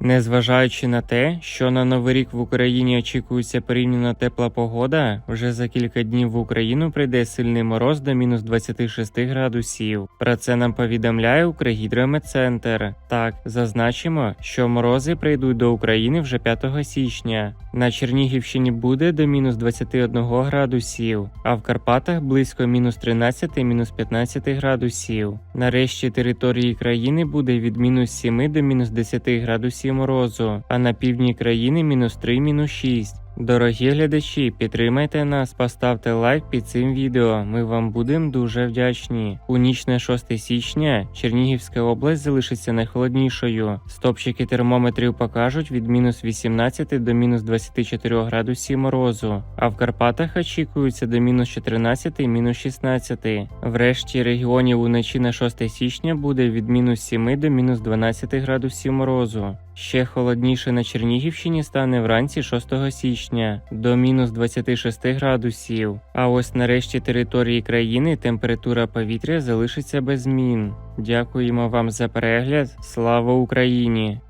Незважаючи на те, що на новий рік в Україні очікується порівняно тепла погода, вже за кілька днів в Україну прийде сильний мороз до мінус 26 градусів. Про це нам повідомляє Укргідрометцентр. Так, зазначимо, що морози прийдуть до України вже 5 січня. На Чернігівщині буде до мінус 21 градусів, а в Карпатах близько мінус 13 мінус 15 градусів. Нарешті території країни буде від мінус 7 до мінус 10 градусів морозу, а на півдні країни мінус 3 мінус 6. Дорогі глядачі, підтримайте нас, поставте лайк під цим відео. Ми вам будемо дуже вдячні. У ніч на 6 січня Чернігівська область залишиться найхолоднішою. Стопчики термометрів покажуть від мінус 18 до мінус 24 градусів морозу, а в Карпатах очікується до мінус 14 мінус 16. В решті регіонів уночі на 6 січня буде від мінус 7 до мінус 12 градусів морозу. Ще холодніше на Чернігівщині стане вранці 6 січня до мінус 26 градусів. А ось нарешті території країни температура повітря залишиться без змін. Дякуємо вам за перегляд. Слава Україні!